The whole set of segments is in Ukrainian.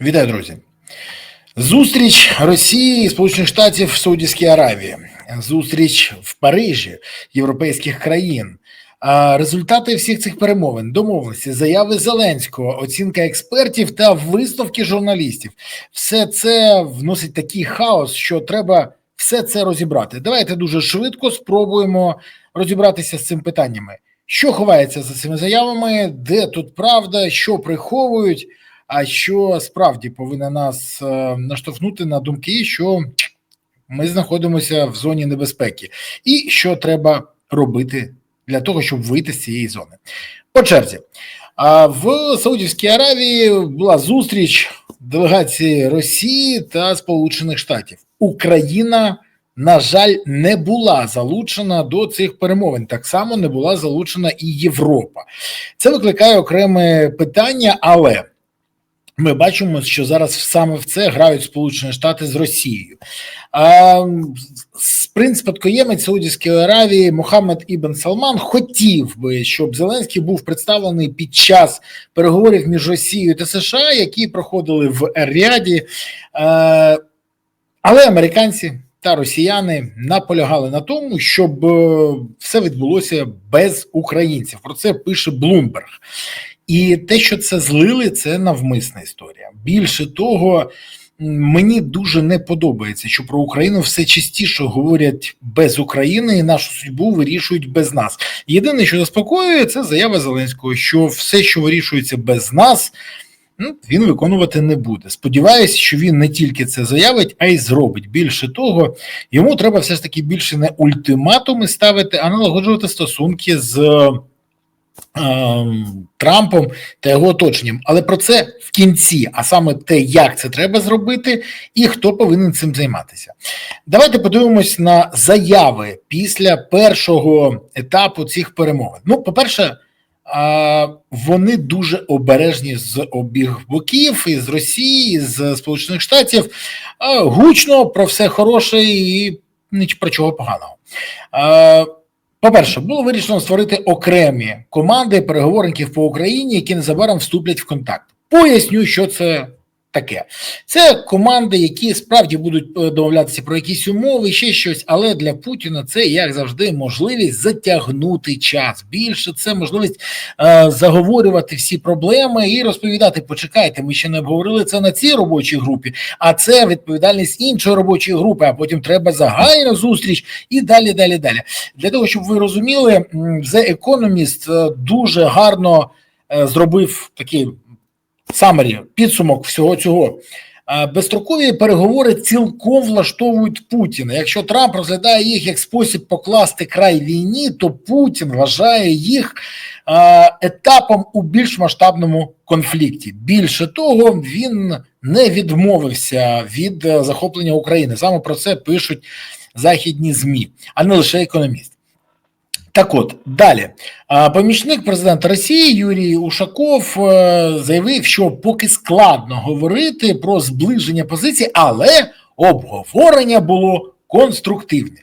Вітаю, друзі. Зустріч Росії Сполучених Штатів в Саудівській Аравії, зустріч в Парижі європейських країн. А Результати всіх цих перемовин, домовленості, заяви Зеленського, оцінка експертів та висновки журналістів. Все це вносить такий хаос, що треба все це розібрати. Давайте дуже швидко спробуємо розібратися з цим питаннями. Що ховається за цими заявами, де тут правда, що приховують, а що справді повинна нас е, наштовхнути на думки, що ми знаходимося в зоні небезпеки, і що треба робити для того, щоб вийти з цієї зони. По черзі, в Саудівській Аравії була зустріч делегації Росії та Сполучених Штатів. Україна на жаль, не була залучена до цих перемовин. Так само не була залучена і Європа. Це викликає окреме питання, але ми бачимо, що зараз саме в це грають Сполучені Штати з Росією. А, Принц спадкоємець Саудівської Аравії Мухаммед Ібн Салман хотів би, щоб Зеленський був представлений під час переговорів між Росією та США, які проходили в Ер-Ряді. Але американці та росіяни наполягали на тому, щоб е, все відбулося без українців. Про це пише Блумберг. І те, що це злили, це навмисна історія. Більше того, мені дуже не подобається, що про Україну все частіше говорять без України і нашу судьбу вирішують без нас. Єдине, що заспокоює, це заява Зеленського, що все, що вирішується без нас. Ну, він виконувати не буде. Сподіваюся, що він не тільки це заявить, а й зробить. Більше того, йому треба все ж таки більше не ультиматуми ставити, а налагоджувати стосунки з Трампом та його оточенням. Але про це в кінці, а саме те, як це треба зробити, і хто повинен цим займатися. Давайте подивимось на заяви після першого етапу цих перемовин. Ну, по-перше вони дуже обережні з обіг боків із Росії, з Сполучених Штатів гучно про все хороше і ніч про чого поганого. По-перше, було вирішено створити окремі команди переговорників по Україні, які незабаром вступлять в контакт. Поясню, що це таке. Це команди, які справді будуть е, домовлятися про якісь умови, ще щось, але для Путіна це як завжди можливість затягнути час. Більше це можливість е, заговорювати всі проблеми і розповідати. Почекайте, ми ще не обговорили це на цій робочій групі, а це відповідальність іншої робочої групи. А потім треба загальна зустріч і далі, далі, далі. Для того щоб ви розуміли, The Economist е, дуже гарно е, зробив такий самері, підсумок всього цього. Безстрокові переговори цілком влаштовують Путіна. Якщо Трамп розглядає їх як спосіб покласти край війні, то Путін вважає їх етапом у більш масштабному конфлікті. Більше того, він не відмовився від е, захоплення України. Саме про це пишуть західні змі, а не лише економіст. Так от далі, помічник президента Росії Юрій Ушаков е, заявив, що поки складно говорити про зближення позицій, але обговорення було конструктивне.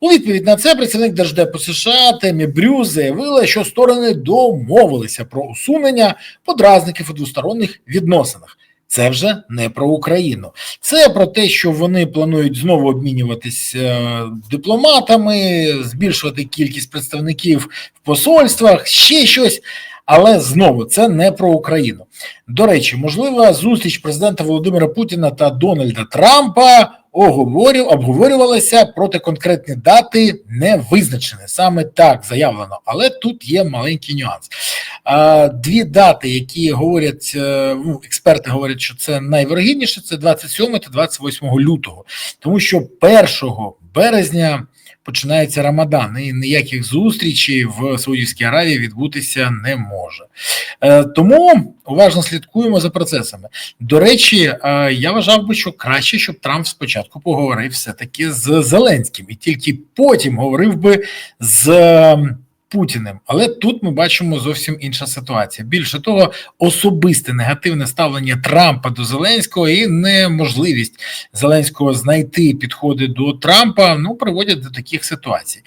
У відповідь на це представник Держдепу США Темі Брюс заявила, що сторони домовилися про усунення подразників у двосторонніх відносинах. Це вже не про Україну, це про те, що вони планують знову обмінюватись е, дипломатами, збільшувати кількість представників в посольствах, ще щось. Але знову це не про Україну. До речі, можлива зустріч президента Володимира Путіна та Дональда Трампа оговорю, обговорювалася проти конкретні дати не визначені. Саме так заявлено. Але тут є маленький нюанс. Дві дати, які говорять, е, ну, експерти говорять, що це найвирогідніше, це 27 та 28 лютого, тому що 1 березня починається Рамадан, і ніяких зустрічей в Саудівській Аравії відбутися не може. Е, тому уважно слідкуємо за процесами. До речі, е, я вважав би, що краще, щоб Трамп спочатку поговорив все-таки з Зеленським, і тільки потім говорив би з Путіним. Але тут ми бачимо зовсім інша ситуація. Більше того, особисте негативне ставлення Трампа до Зеленського і неможливість Зеленського знайти підходи до Трампа ну приводять до таких ситуацій.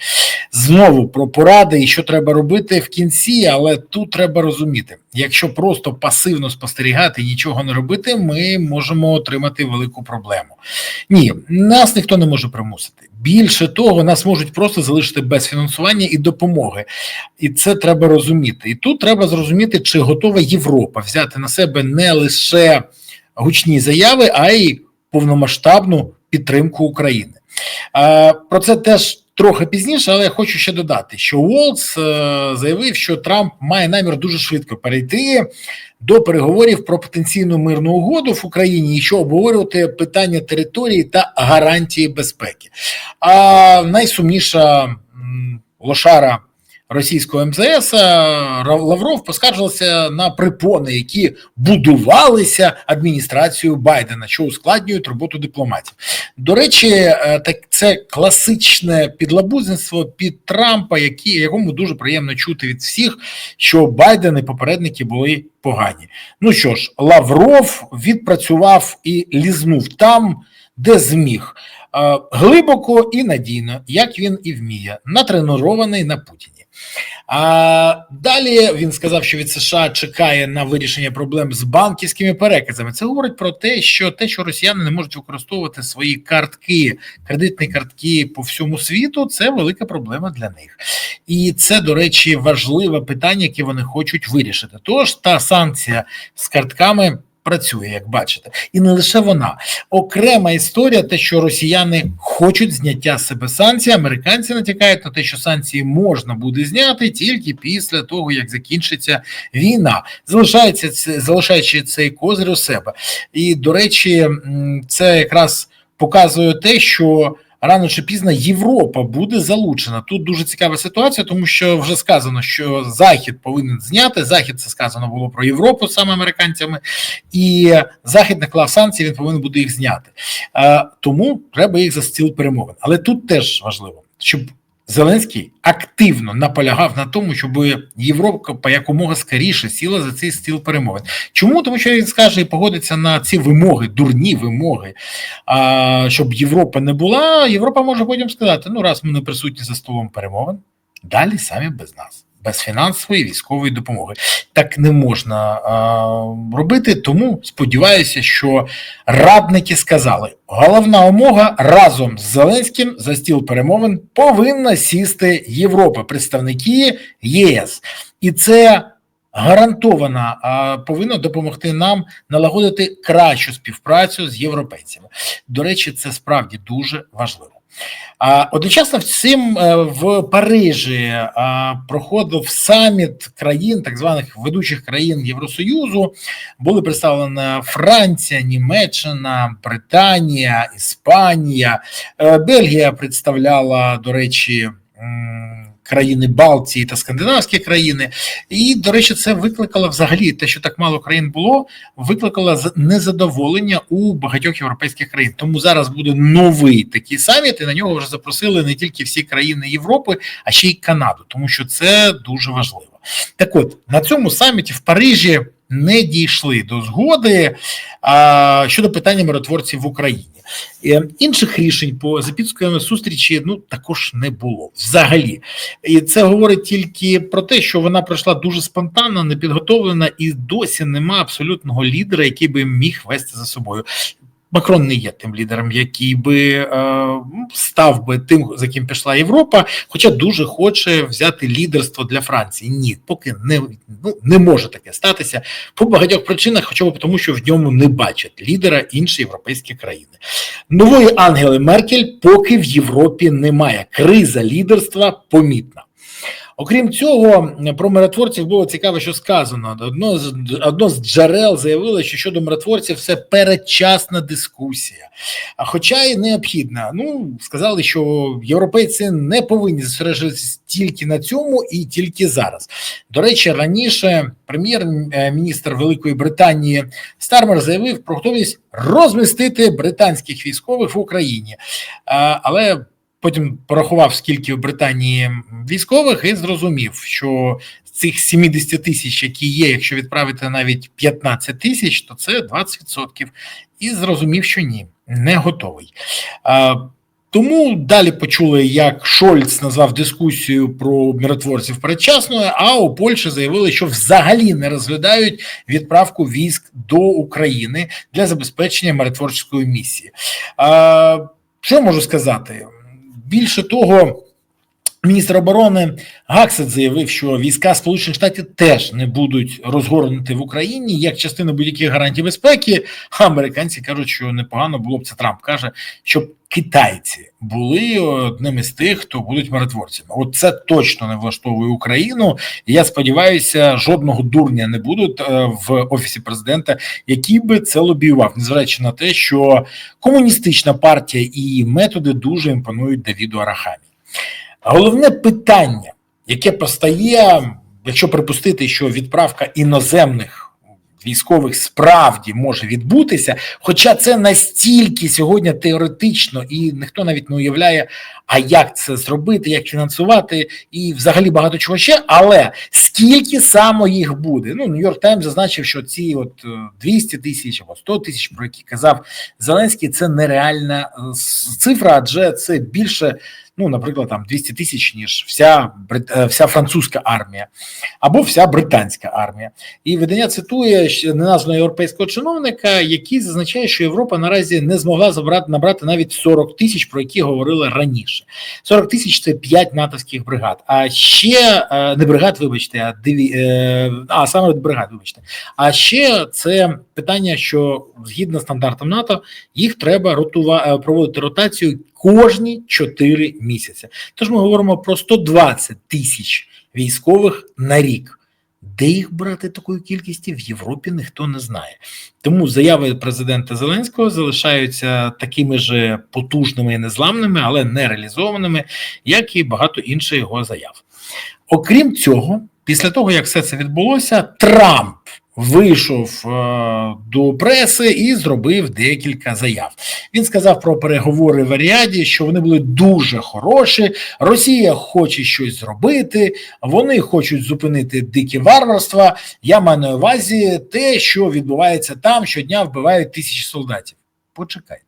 Знову про поради і що треба робити в кінці, але тут треба розуміти, якщо просто пасивно спостерігати і нічого не робити, ми можемо отримати велику проблему. Ні, нас ніхто не може примусити. Більше того, нас можуть просто залишити без фінансування і допомоги, і це треба розуміти. І тут треба зрозуміти, чи готова Європа взяти на себе не лише гучні заяви, а й повномасштабну підтримку України. Про це теж трохи пізніше, але я хочу ще додати, що Уолтс заявив, що Трамп має намір дуже швидко перейти до переговорів про потенційну мирну угоду в Україні і що обговорювати питання території та гарантії безпеки. А найсумніша лошара російського МЗС Лавров поскаржився на припони, які будувалися адміністрацією Байдена, що ускладнюють роботу дипломатів. До речі, так це класичне підлабузництво під Трампа, які якому дуже приємно чути від всіх, що Байден і попередники були погані. Ну що ж, Лавров відпрацював і лізнув там, де зміг. Глибоко і надійно, як він і вміє, натренований на Путіні. А далі він сказав, що від США чекає на вирішення проблем з банківськими переказами. Це говорить про те, що те, що росіяни не можуть використовувати свої картки, кредитні картки по всьому світу, це велика проблема для них, і це, до речі, важливе питання, яке вони хочуть вирішити. Тож та санкція з картками працює, як бачите, і не лише вона. Окрема історія, те, що росіяни хочуть зняття себе санкцій, американці натякають на те, що санкції можна буде зняти тільки після того, як закінчиться війна, залишається залишаючи цей козир у себе. І до речі, це якраз показує те, що рано чи пізно Європа буде залучена. Тут дуже цікава ситуація, тому що вже сказано, що Захід повинен зняти. Захід це сказано було про Європу саме американцями, і Захід наклав санкції, він повинен буде їх зняти. Тому треба їх за стіл перемовин. Але тут теж важливо, щоб Зеленський активно наполягав на тому, щоб Європа якомога скоріше сіла за цей стіл перемовин. Чому? Тому що він скаже і погодиться на ці вимоги, дурні вимоги, а, щоб Європа не була. Європа може потім сказати: ну раз ми не присутні за столом перемовин, далі самі без нас без фінансової військової допомоги. Так не можна а, робити. Тому сподіваюся, що радники сказали: головна умога разом з Зеленським за стіл перемовин повинна сісти Європа, представники ЄС, і це. Гарантовано повинно допомогти нам налагодити кращу співпрацю з європейцями. До речі, це справді дуже важливо. Одночасно цим е, в Парижі проходив саміт країн, так званих ведучих країн Євросоюзу. Були представлені Франція, Німеччина, Британія, Іспанія, е, Бельгія представляла, до речі країни Балтії та скандинавські країни, і до речі, це викликало взагалі те, що так мало країн було, викликало незадоволення у багатьох європейських країн. Тому зараз буде новий такий саміт, і на нього вже запросили не тільки всі країни Європи, а ще й Канаду, тому що це дуже важливо. Так, от на цьому саміті в Парижі не дійшли до згоди а, щодо питання миротворців в Україні. Е, інших рішень по за зустрічі ну також не було взагалі, і це говорить тільки про те, що вона пройшла дуже спонтанно, непідготовлена, і досі нема абсолютного лідера, який би міг вести за собою. Макрон не є тим лідером, який би е, став би тим, за ким пішла Європа, хоча дуже хоче взяти лідерство для Франції. Ні, поки не ну не може таке статися по багатьох причинах, хоча б тому, що в ньому не бачать лідера інші європейські країни. Нової Ангели Меркель поки в Європі немає. Криза лідерства помітна. Окрім цього, про миротворців було цікаво, що сказано. Одно з одно з джерел заявило, що щодо миротворців це передчасна дискусія, а хоча й необхідна. Ну сказали, що європейці не повинні зосереджуватися тільки на цьому і тільки зараз. До речі, раніше прем'єр-міністр Великої Британії Стармер заявив про готовність розмістити британських військових в Україні, але потім порахував, скільки в Британії військових, і зрозумів, що з цих 70 тисяч, які є, якщо відправити навіть 15 тисяч, то це 20%. І зрозумів, що ні, не готовий. Тому далі почули, як Шольц назвав дискусію про миротворців передчасною, а у Польщі заявили, що взагалі не розглядають відправку військ до України для забезпечення миротворчої місії. Що можу сказати? Більше того. Міністр оборони Гаксет заявив, що війська Сполучених Штатів теж не будуть розгорнуті в Україні як частина будь-яких гарантій безпеки. А американці кажуть, що непогано було б це Трамп каже, щоб китайці були одним із тих, хто будуть миротворцями. От це точно не влаштовує Україну. І Я сподіваюся, жодного дурня не будуть е, в офісі президента, який би це лобіював, незважаючи на те, що комуністична партія і методи дуже імпонують Давіду Арахамі. Головне питання, яке постає, якщо припустити, що відправка іноземних військових справді може відбутися, хоча це настільки сьогодні теоретично, і ніхто навіть не уявляє, а як це зробити, як фінансувати, і взагалі багато чого ще. Але скільки саме їх буде? Ну Нью-Йорк Таймс зазначив, що ці от 200 е, тисяч або 100 тисяч, про які казав Зеленський, це нереальна е, цифра, адже це більше ну, наприклад, там 200 тисяч, ніж вся е, вся французька армія або вся британська армія. І видання цитує неназваного європейського чиновника, який зазначає, що Європа наразі не змогла забрати набрати навіть 40 тисяч, про які говорили раніше. 40 тисяч це 5 натовських бригад. А ще е, не бригад, вибачте, а диві, е, а саме бригад, вибачте. А ще це питання, що згідно стандартам НАТО їх треба ротува проводити ротацію кожні 4 місяці. Тож ми говоримо про 120 тисяч військових на рік. Де їх брати такої кількості в Європі ніхто не знає. Тому заяви президента Зеленського залишаються такими ж потужними і незламними, але не реалізованими, як і багато інших його заяв. Окрім цього, після того як все це відбулося, Трамп вийшов е, до преси і зробив декілька заяв. Він сказав про переговори в Аріаді, що вони були дуже хороші. Росія хоче щось зробити, вони хочуть зупинити дикі варварства. Я маю на увазі те, що відбувається там, щодня вбивають тисячі солдатів. Почекайте,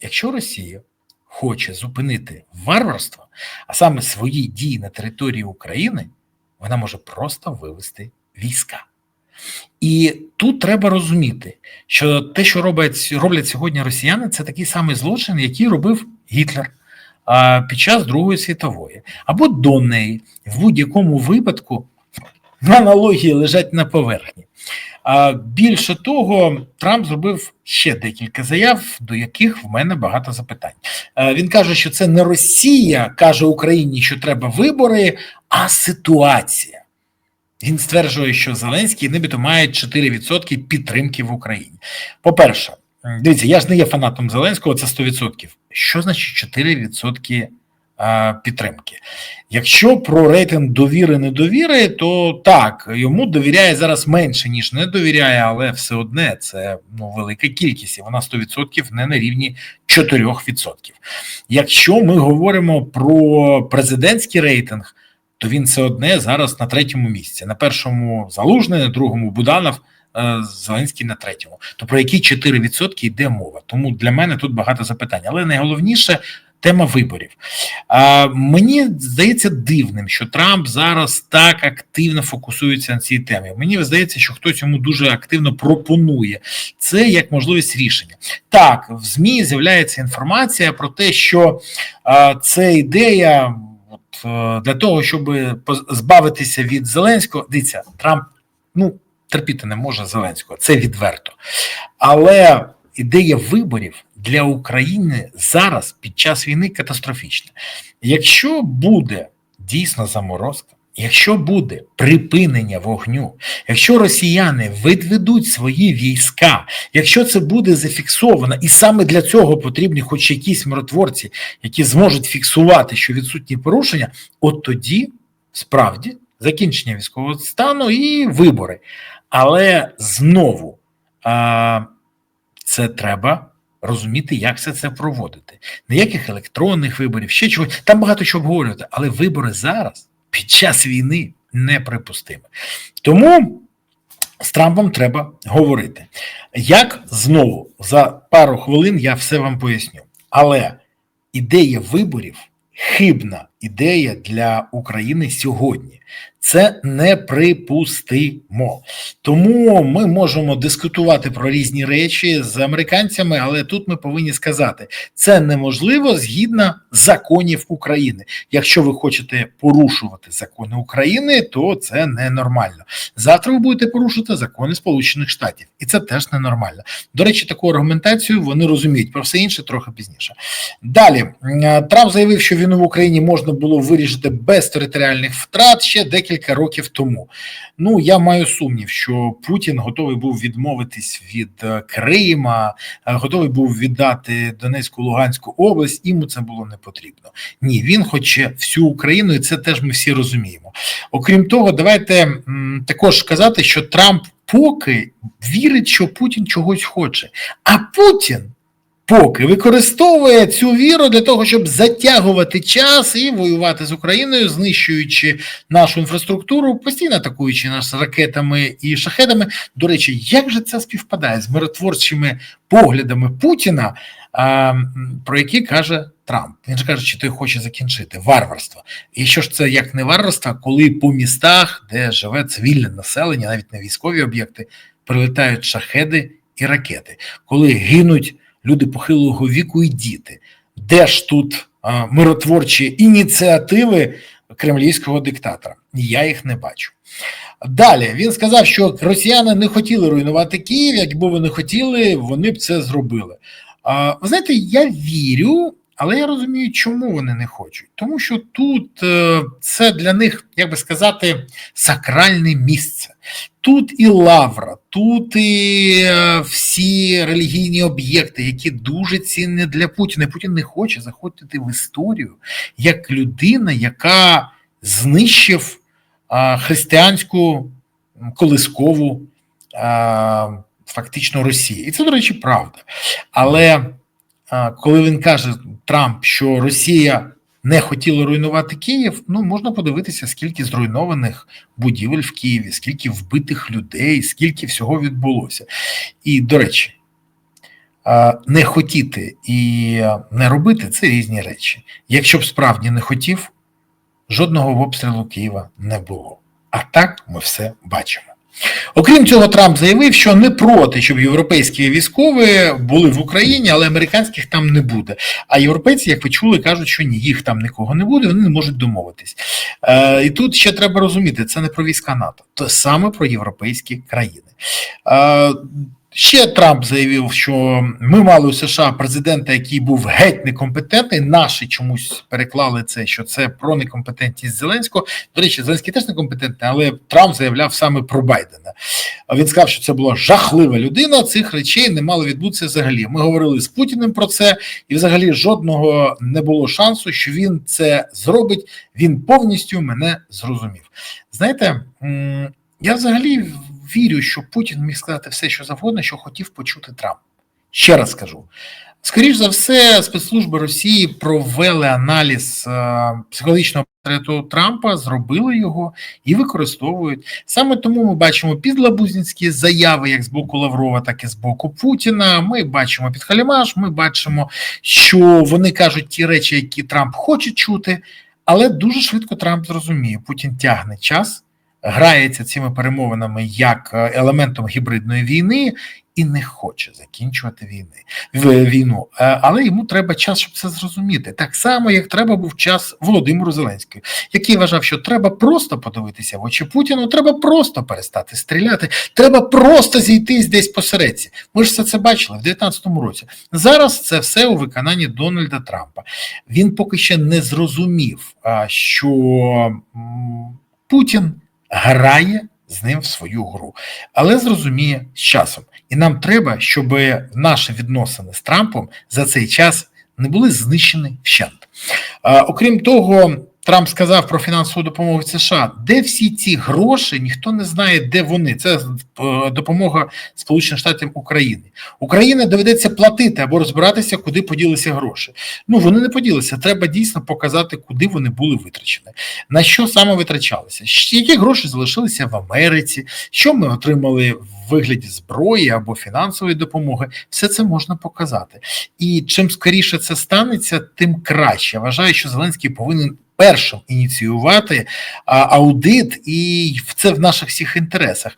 якщо Росія хоче зупинити варварство, а саме свої дії на території України, вона може просто вивести війська. І тут треба розуміти, що те, що роблять роблять сьогодні росіяни, це такий самий злочин, який робив Гітлер а, під час Другої світової, або до неї. В будь-якому випадку аналогії лежать на поверхні. А більше того, Трамп зробив ще декілька заяв, до яких в мене багато запитань. Він каже, що це не Росія каже Україні, що треба вибори, а ситуація. Він стверджує, що Зеленський нібито має 4% підтримки в Україні. По-перше, дивіться, я ж не є фанатом Зеленського, це 100%. Що значить 4% підтримки? Якщо про рейтинг довіри недовіри, то так, йому довіряє зараз менше, ніж не довіряє, але все одне це ну, велика кількість, і вона 100% не на рівні 4%. Якщо ми говоримо про президентський рейтинг то він все одне зараз на третьому місці. На першому залужний, на другому Буданов, е, Зеленський на третьому. То про які 4% йде мова? Тому для мене тут багато запитань. Але найголовніше тема виборів. А, Мені здається дивним, що Трамп зараз так активно фокусується на цій темі. Мені здається, що хтось йому дуже активно пропонує це як можливість рішення. Так, в ЗМІ з'являється інформація про те, що а, це ідея. Е, для того, щоб збавитися від Зеленського, дивіться, Трамп ну терпіти не може Зеленського, це відверто. Але ідея виборів для України зараз під час війни катастрофічна. Якщо буде дійсно заморозка, Якщо буде припинення вогню, якщо росіяни відведуть свої війська, якщо це буде зафіксовано, і саме для цього потрібні хоч якісь миротворці, які зможуть фіксувати, що відсутні порушення, от тоді справді закінчення військового стану і вибори. Але знову це треба розуміти, як все це проводити. Ніяких електронних виборів, ще чогось. Там багато чого обговорювати, але вибори зараз під час війни неприпустиме. Тому з Трампом треба говорити. Як знову за пару хвилин я все вам поясню. Але ідея виборів хибна ідея для України сьогодні. Це неприпустимо. Тому ми можемо дискутувати про різні речі з американцями, але тут ми повинні сказати, це неможливо згідно законів України. Якщо ви хочете порушувати закони України, то це ненормально. Завтра ви будете порушувати закони Сполучених Штатів, і це теж ненормально. До речі, таку аргументацію вони розуміють про все інше трохи пізніше. Далі Трамп заявив, що війну в Україні можна було вирішити без територіальних втрат ще декілька років тому. Ну я маю сумнів, що Путін готовий був відмовитись від е, Крима, е, готовий був віддати Донецьку Луганську область. Йому це було не потрібно. Ні, він хоче всю Україну, і це теж ми всі розуміємо. Окрім того, давайте також сказати, що Трамп поки вірить, що Путін чогось хоче, а Путін поки використовує цю віру для того, щоб затягувати час і воювати з Україною, знищуючи нашу інфраструктуру, постійно атакуючи нас ракетами і шахедами. До речі, як же це співпадає з миротворчими поглядами Путіна, про які каже Трамп? Він ж каже, що той хоче закінчити варварство. І що ж це як не варварство, коли по містах, де живе цивільне населення, навіть на військові об'єкти, прилетають шахеди і ракети, коли гинуть люди похилого віку і діти. Де ж тут а, миротворчі ініціативи кремлівського диктатора? Я їх не бачу. Далі він сказав, що росіяни не хотіли руйнувати Київ. Якби вони хотіли, вони б це зробили. А, ви знаєте, я вірю. Але я розумію, чому вони не хочуть. Тому що тут е, це для них, як би сказати, сакральне місце. Тут і лавра, тут і е, всі релігійні об'єкти, які дуже цінні для Путіна. Путін не хоче заходити в історію як людина, яка знищив християнську колискову фактично Росії. І це, до речі, правда. Але коли він каже Трамп, що Росія не хотіла руйнувати Київ, ну можна подивитися, скільки зруйнованих будівель в Києві, скільки вбитих людей, скільки всього відбулося. І, до речі, не хотіти і не робити це різні речі. Якщо б справді не хотів, жодного обстрілу Києва не було. А так ми все бачимо. Окрім цього, Трамп заявив, що не проти, щоб європейські військові були в Україні, але американських там не буде. А європейці, як ви чули, кажуть, що ні, їх там нікого не буде, вони не можуть домовитись. Е, І тут ще треба розуміти, це не про війська НАТО, це саме про європейські країни. Е, Ще Трамп заявив, що ми мали у США президента, який був геть некомпетентний. Наші чомусь переклали це, що це про некомпетентність Зеленського. До речі, Зеленський теж некомпетентний, але Трамп заявляв саме про Байдена. Він сказав, що це була жахлива людина. Цих речей не мало відбутися взагалі. Ми говорили з Путіним про це, і взагалі жодного не було шансу, що він це зробить. Він повністю мене зрозумів. Знаєте, я взагалі вірю, що Путін міг сказати все, що завгодно, що хотів почути Трамп. Ще раз скажу. Скоріше за все, спецслужби Росії провели аналіз е, психологічного портрету Трампа, зробили його і використовують. Саме тому ми бачимо підлабузницькі заяви, як з боку Лаврова, так і з боку Путіна. Ми бачимо підхалімаш, ми бачимо, що вони кажуть ті речі, які Трамп хоче чути, але дуже швидко Трамп зрозуміє, Путін тягне час грається цими перемовинами як е, елементом гібридної війни і не хоче закінчувати війни війну. Е, але йому треба час, щоб це зрозуміти. Так само, як треба був час Володимиру Зеленському, який вважав, що треба просто подивитися в очі Путіну, треба просто перестати стріляти, треба просто зійтись десь посередці. Ми ж все це бачили в 2019 році. Зараз це все у виконанні Дональда Трампа. Він поки ще не зрозумів, що Путін грає з ним в свою гру, але зрозуміє з часом. І нам треба, щоб наші відносини з Трампом за цей час не були знищені вщент. Окрім того, Трамп сказав про фінансову допомогу США. Де всі ці гроші? Ніхто не знає, де вони. Це е, допомога Сполучених Штатів України. Україні доведеться платити або розбиратися, куди поділися гроші. Ну вони не поділися. Треба дійсно показати, куди вони були витрачені, на що саме витрачалися. Які гроші залишилися в Америці, що ми отримали в вигляді зброї або фінансової допомоги. Все це можна показати. І чим скоріше це станеться, тим краще. Я вважаю, що Зеленський повинен першим ініціювати аудит, і це в наших всіх інтересах.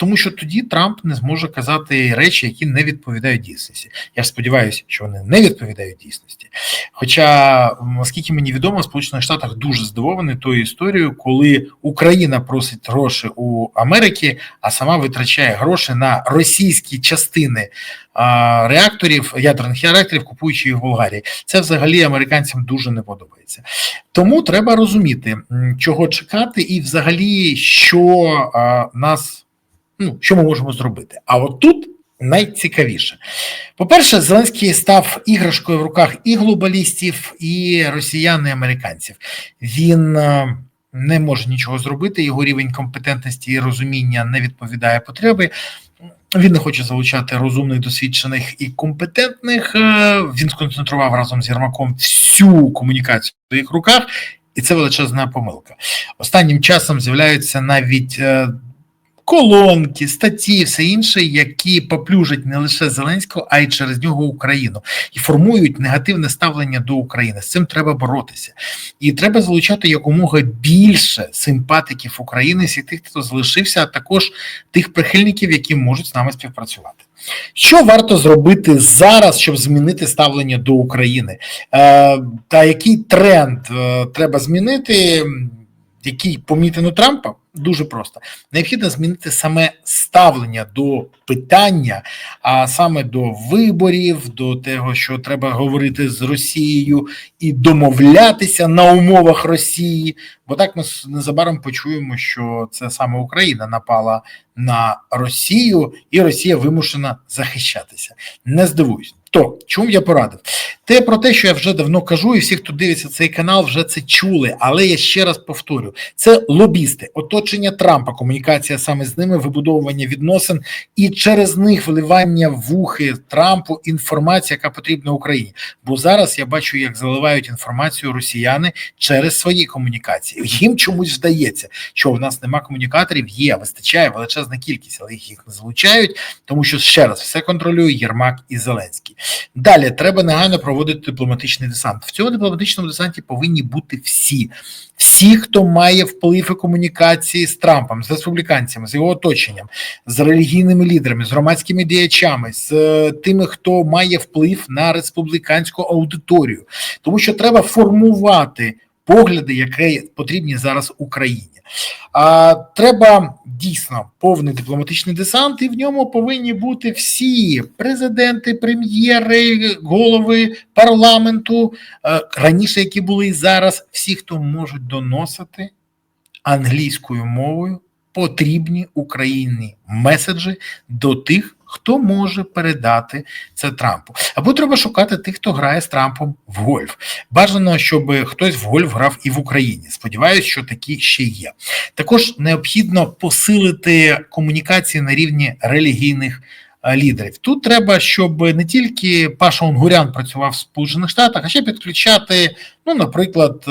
Тому що тоді Трамп не зможе казати речі, які не відповідають дійсності. Я сподіваюся, що вони не відповідають дійсності. Хоча, наскільки мені відомо, Сполучених Штатах дуже здивовані тою історією, коли Україна просить гроші у Америки, а сама витрачає гроші на російські частини реакторів, ядерних реакторів, купуючи їх в Болгарії. Це взагалі американцям дуже не подобається. Тому треба розуміти, чого чекати, і взагалі, що нас, ну що ми можемо зробити. А от тут найцікавіше. По-перше, Зеленський став іграшкою в руках і глобалістів, і росіян, і американців. Він е, не може нічого зробити, його рівень компетентності і розуміння не відповідає потребі. Він не хоче залучати розумних, досвідчених і компетентних. Е, Він сконцентрував разом з Єрмаком всю комунікацію в своїх руках, і це величезна помилка. Останнім часом з'являються навіть е, колонки, статті, все інше, які поплюжать не лише Зеленського, а й через нього Україну і формують негативне ставлення до України. З цим треба боротися, і треба залучати якомога більше симпатиків України, всіх тих, хто залишився, а також тих прихильників, які можуть з нами співпрацювати. Що варто зробити зараз, щоб змінити ставлення до України? Е, та який тренд е, треба змінити, який помітен у Трампа? Дуже просто необхідно змінити саме ставлення до питання, а саме до виборів, до того, що треба говорити з Росією і домовлятися на умовах Росії. Бо так ми незабаром почуємо, що це саме Україна напала на Росію, і Росія вимушена захищатися. Не здивуюсь. То чому я порадив? Те про те, що я вже давно кажу, і всі, хто дивиться цей канал, вже це чули. Але я ще раз повторю: це лобісти, оточення Трампа, комунікація саме з ними, вибудовування відносин і через них вливання в ухи Трампу інформації, яка потрібна Україні. Бо зараз я бачу, як заливають інформацію росіяни через свої комунікації. Їм чомусь здається, що в нас нема комунікаторів. Є вистачає величезна кількість, але їх їх не залучають, тому що ще раз все контролює Єрмак і Зеленський. Далі треба негайно проводити дипломатичний десант. В цьому дипломатичному десанті повинні бути всі. Всі, хто має вплив і комунікації з Трампом, з республіканцями, з його оточенням, з релігійними лідерами, з громадськими діячами, з е, тими, хто має вплив на республіканську аудиторію, тому що треба формувати погляди, які потрібні зараз Україні. А треба дійсно повний дипломатичний десант, і в ньому повинні бути всі президенти, прем'єри, голови парламенту, е, раніше, які були і зараз, всі, хто можуть доносити англійською мовою потрібні Україні меседжі до тих, хто може передати це Трампу. Або треба шукати тих, хто грає з Трампом в гольф. Бажано, щоб хтось в гольф грав і в Україні. Сподіваюсь, що такі ще є. Також необхідно посилити комунікації на рівні релігійних лідерів. Тут треба, щоб не тільки Паша Унгурян працював в Сполучених Штатах, а ще підключати, ну, наприклад, е,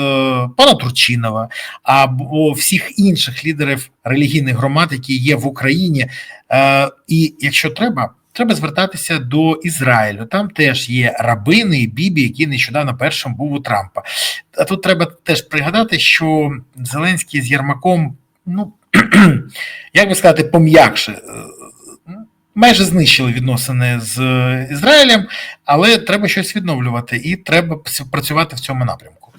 пана Турчинова або всіх інших лідерів релігійних громад, які є в Україні. Е, І якщо треба. Треба звертатися до Ізраїлю. Там теж є рабини і бібі, який нещодавно першим був у Трампа. А тут треба теж пригадати, що Зеленський з Єрмаком, ну як би сказати, пом'якше. Е, Майже знищили відносини з Ізраїлем, але треба щось відновлювати, і треба працювати в цьому напрямку.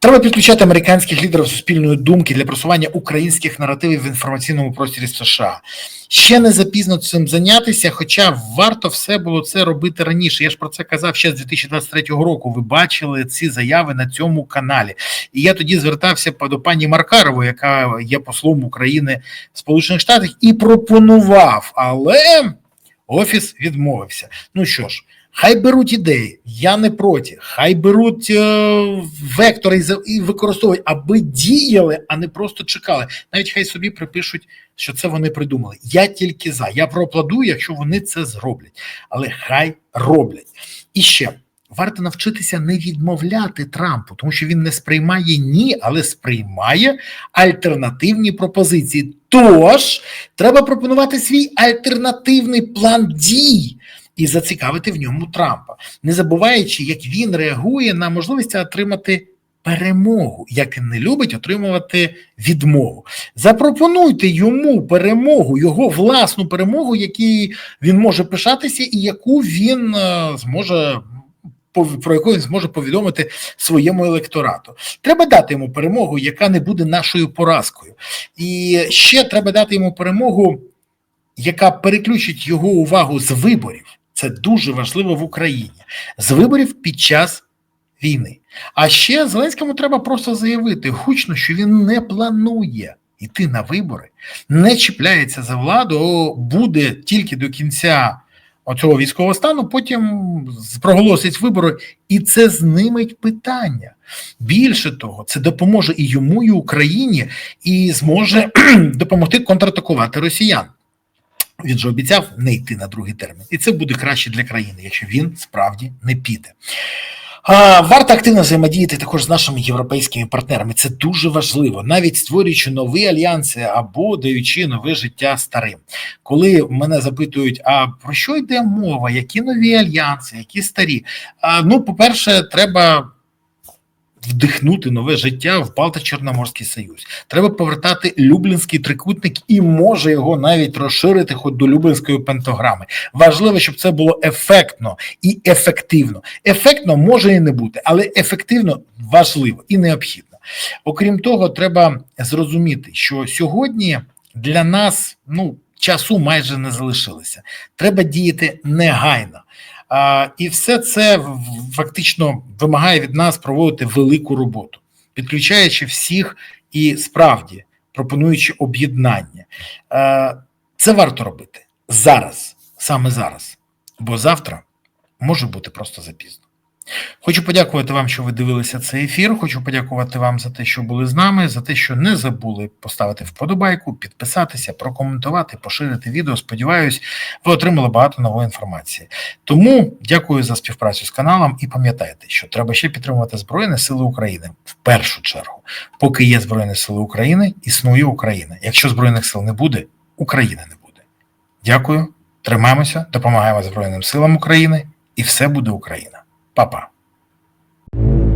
Треба підключати американських лідерів суспільної думки для просування українських наративів в інформаційному просторі США. Ще не запізно цим зайнятися, хоча варто все було це робити раніше. Я ж про це казав ще з 2023 року. Ви бачили ці заяви на цьому каналі. І я тоді звертався до пані Маркарової, яка є послом України в Сполучених Штатах, і пропонував, але офіс відмовився. Ну що ж. Хай беруть ідеї, я не проти. Хай беруть е, вектори і, використовують, аби діяли, а не просто чекали. Навіть хай собі припишуть, що це вони придумали. Я тільки за. Я проаплодую, якщо вони це зроблять. Але хай роблять. І ще варто навчитися не відмовляти Трампу, тому що він не сприймає ні, але сприймає альтернативні пропозиції. Тож треба пропонувати свій альтернативний план дій і зацікавити в ньому Трампа, не забуваючи, як він реагує на можливість отримати. Перемогу, як він не любить отримувати відмову. Запропонуйте йому перемогу, його власну перемогу, якій він може пишатися, і яку він е, зможе про яку він зможе повідомити своєму електорату. Треба дати йому перемогу, яка не буде нашою поразкою. І ще треба дати йому перемогу, яка переключить його увагу з виборів. Це дуже важливо в Україні. З виборів під час війни. А ще Зеленському треба просто заявити гучно, що він не планує йти на вибори, не чіпляється за владу, буде тільки до кінця оцього військового стану, потім проголосить вибори, і це зниметь питання. Більше того, це допоможе і йому, і Україні, і зможе допомогти контратакувати росіян. Він же обіцяв не йти на другий термін, і це буде краще для країни, якщо він справді не піде. Варто активно взаємодіяти також з нашими європейськими партнерами. Це дуже важливо, навіть створюючи нові альянси або даючи нове життя старим. Коли мене запитують, а про що йде мова, які нові альянси, які старі? Ну, по-перше, треба вдихнути нове життя в Балто-Чорноморський Союз. Треба повертати Люблінський трикутник і може його навіть розширити хоч до Люблінської пентаграми. Важливо, щоб це було ефектно і ефективно. Ефектно може і не бути, але ефективно важливо і необхідно. Окрім того, треба зрозуміти, що сьогодні для нас ну часу майже не залишилося. Треба діяти негайно. І все це фактично вимагає від нас проводити велику роботу, підключаючи всіх і справді пропонуючи об'єднання. Це варто робити зараз, саме зараз, бо завтра може бути просто запізно. Хочу подякувати вам, що ви дивилися цей ефір. Хочу подякувати вам за те, що були з нами, за те, що не забули поставити вподобайку, підписатися, прокоментувати, поширити відео. Сподіваюсь, ви отримали багато нової інформації. Тому дякую за співпрацю з каналом і пам'ятайте, що треба ще підтримувати Збройні Сили України в першу чергу. Поки є Збройні Сили України, існує Україна. Якщо Збройних сил не буде, України не буде. Дякую, тримаємося, допомагаємо Збройним силам України, і все буде Україна. Па-па. you